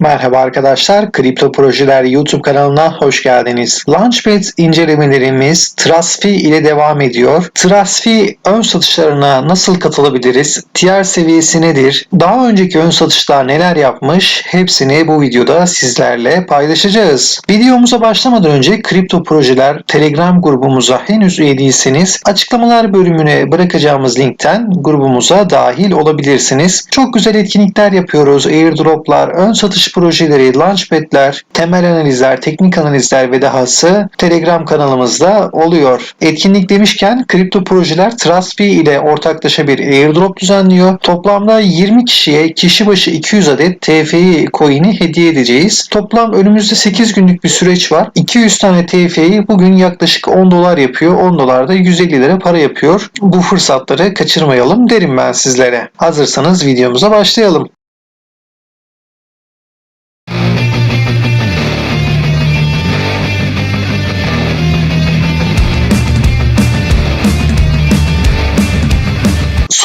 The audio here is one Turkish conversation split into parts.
Merhaba arkadaşlar, Kripto Projeler YouTube kanalına hoş geldiniz. Launchpad incelemelerimiz Trustfee ile devam ediyor. Trustfee ön satışlarına nasıl katılabiliriz? Tier seviyesi nedir? Daha önceki ön satışlar neler yapmış? Hepsini bu videoda sizlerle paylaşacağız. Videomuza başlamadan önce Kripto Projeler Telegram grubumuza henüz üye değilseniz açıklamalar bölümüne bırakacağımız linkten grubumuza dahil olabilirsiniz. Çok güzel etkinlikler yapıyoruz. Airdroplar, ön satış projeleri, launchpad'ler, temel analizler, teknik analizler ve dahası Telegram kanalımızda oluyor. Etkinlik demişken kripto projeler TrustFee ile ortaklaşa bir airdrop düzenliyor. Toplamda 20 kişiye kişi başı 200 adet TFI coin'i hediye edeceğiz. Toplam önümüzde 8 günlük bir süreç var. 200 tane TFI bugün yaklaşık 10 dolar yapıyor. 10 dolar da 150 lira para yapıyor. Bu fırsatları kaçırmayalım derim ben sizlere. Hazırsanız videomuza başlayalım.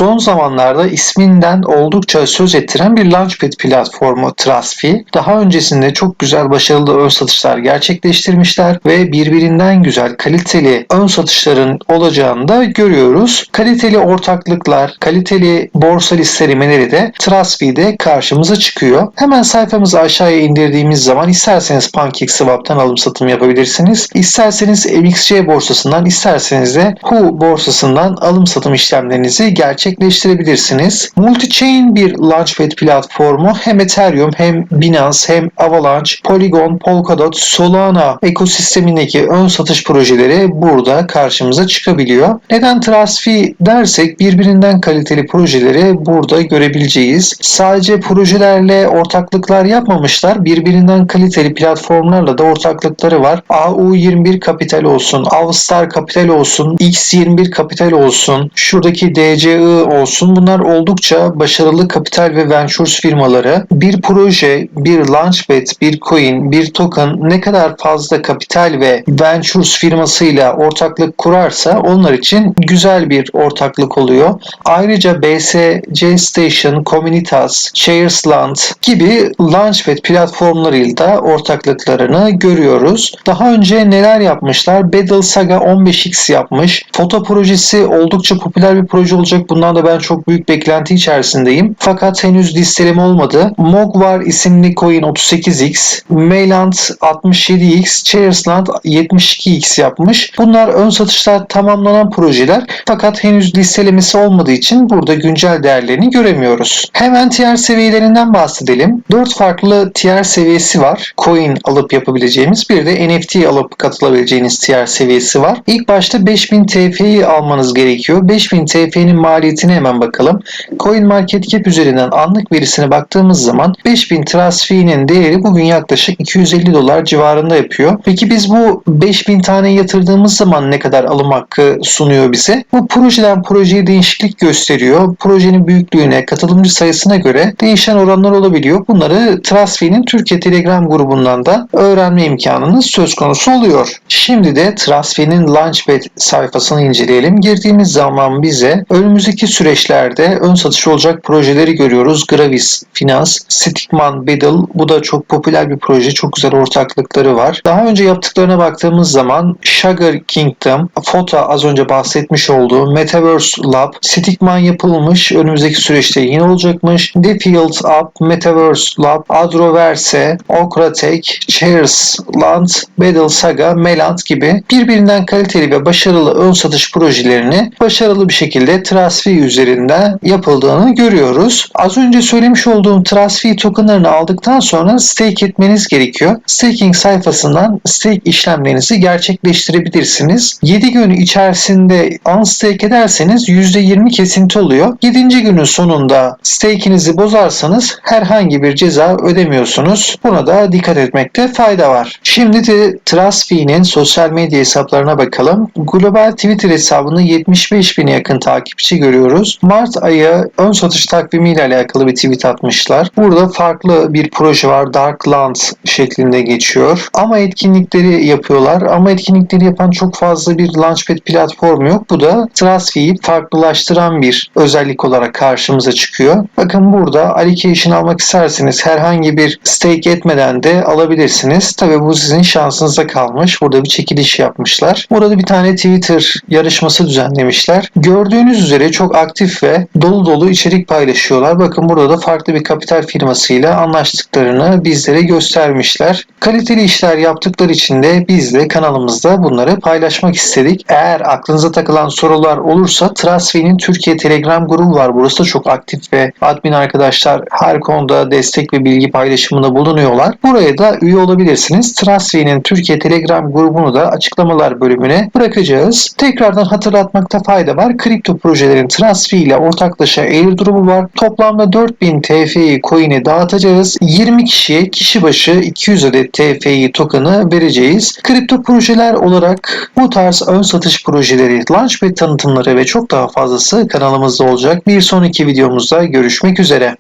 Son zamanlarda isminden oldukça söz ettiren bir Launchpad platformu Trustfee. Daha öncesinde çok güzel başarılı ön satışlar gerçekleştirmişler ve birbirinden güzel kaliteli ön satışların olacağını da görüyoruz. Kaliteli ortaklıklar, kaliteli borsa listelemeleri de Trustfee'de karşımıza çıkıyor. Hemen sayfamızı aşağıya indirdiğimiz zaman isterseniz PancakeSwap'tan alım satım yapabilirsiniz. İsterseniz MXC borsasından, isterseniz de Hu borsasından alım satım işlemlerinizi gerçekleştirebilirsiniz gerçekleştirebilirsiniz. Multi-chain bir Launchpad platformu hem Ethereum hem Binance hem Avalanche, Polygon, Polkadot, Solana ekosistemindeki ön satış projeleri burada karşımıza çıkabiliyor. Neden TrustFee dersek birbirinden kaliteli projeleri burada görebileceğiz. Sadece projelerle ortaklıklar yapmamışlar. Birbirinden kaliteli platformlarla da ortaklıkları var. AU21 Kapital olsun, Avstar Kapital olsun, X21 Kapital olsun, şuradaki DCI olsun. Bunlar oldukça başarılı kapital ve ventures firmaları. Bir proje, bir launchpad, bir coin, bir token ne kadar fazla kapital ve ventures firmasıyla ortaklık kurarsa onlar için güzel bir ortaklık oluyor. Ayrıca BSC Station, Communitas, Sharesland gibi launchpad platformlarıyla da ortaklıklarını görüyoruz. Daha önce neler yapmışlar? Battle Saga 15x yapmış. Foto projesi oldukça popüler bir proje olacak. Bundan da ben çok büyük beklenti içerisindeyim. Fakat henüz listeleme olmadı. Mogvar isimli coin 38x, Mayland 67x, Chairsland 72x yapmış. Bunlar ön satışlar tamamlanan projeler fakat henüz listelemesi olmadığı için burada güncel değerlerini göremiyoruz. Hemen tier seviyelerinden bahsedelim. 4 farklı tier seviyesi var. Coin alıp yapabileceğimiz bir de NFT alıp katılabileceğiniz tier seviyesi var. İlk başta 5000 TF'yi almanız gerekiyor. 5000 TF'nin maliyetine hemen bakalım. Coin üzerinden anlık verisine baktığımız zaman 5000 Trustfee'nin değeri bugün yaklaşık 250 dolar civarında yapıyor. Peki biz bu 5000 tane yatırdığımız zaman ne kadar alım hakkı sunuyor bize? Bu projeden projeye değişiklik gösteriyor. Projenin büyüklüğüne, katılımcı sayısına göre değişen oranlar olabiliyor. Bunları Trustfee'nin Türkiye Telegram grubundan da öğrenme imkanınız söz konusu oluyor. Şimdi de Trustfee'nin Launchpad sayfasını inceleyelim. Girdiğimiz zaman bize önümüzdeki süreçlerde ön satış olacak projeleri görüyoruz. Gravis, Finans, Stickman, Biddle bu da çok popüler bir proje. Çok güzel ortaklıkları var. Daha önce yaptıklarına baktığımız zaman Sugar Kingdom, Fota az önce bahsetmiş olduğum Metaverse Lab, Stickman yapılmış. Önümüzdeki süreçte yine olacakmış. The Field Up, Metaverse Lab, Adroverse, Okratek, Chairs Land, Battle Saga, Meland gibi birbirinden kaliteli ve başarılı ön satış projelerini başarılı bir şekilde Trustfee üzerinde yapıldığını görüyoruz. Az önce söylemiş olduğum Trustfee tokenlarını aldıktan sonra stake etmeniz gerekiyor. Staking sayfasından stake işlemlerinizi gerçekleştirebilirsiniz. 7 gün içerisinde unstake ederseniz %20 kesinti oluyor. 7. günün sonunda stake'inizi bozarsanız herhangi bir ceza ödemiyorsunuz. Buna da dikkat etmekte fayda var. Şimdi de Trustfee'nin sosyal medya hesaplarına bakalım. Global Twitter hesabını 75 bine yakın takipçi görüyoruz. Mart ayı ön satış takvimiyle alakalı bir tweet atmışlar. Burada farklı bir proje var. Darkland şeklinde geçiyor. Ama etkinlikleri yapıyorlar. Ama etkinlikleri yapan çok fazla bir Launchpad platformu yok. Bu da Trustfee'yi farklılaştıran bir özellik olarak karşımıza çıkıyor. Bakın burada allocation almak isterseniz herhangi bir stake etmeden de alabilirsiniz. Tabi bu sizin şansınıza kalmış. Burada bir çekiliş yapmışlar. Burada bir tane Twitter yarışması düzenlemişler. Gördüğünüz üzere çok aktif ve dolu dolu içerik paylaşıyorlar. Bakın burada da farklı bir kapital firmasıyla anlaştıklarını bizlere göstermişler. Kaliteli işler yaptıkları için de biz de kanalımızda bunları paylaşmak istedik. Eğer aklınıza takılan sorular olursa Trustfee'nin Türkiye Telegram grubu var. Burası da çok aktif ve admin arkadaşlar her konuda destek ve bilgi paylaşımında bulunuyorlar. Buraya da üye olabilirsiniz. Trustfee'nin Türkiye Telegram grubunu da açıklamalar bölümüne bırakacağız. Tekrardan hatırlatmakta fayda var. Kripto projelerin Trustfee ile ortaklaşa airdrop'u var. Toplamda 4000 TF'yi coin'i dağıtacağız. 20 kişiye kişi başı 200 adet TF'yi token'ı vereceğiz. Kripto projeler olarak bu tarz ön satış projeleri, launchpad tanıtımları ve çok daha fazlası kanalımızda olacak. Bir sonraki videomuzda görüşmek üzere.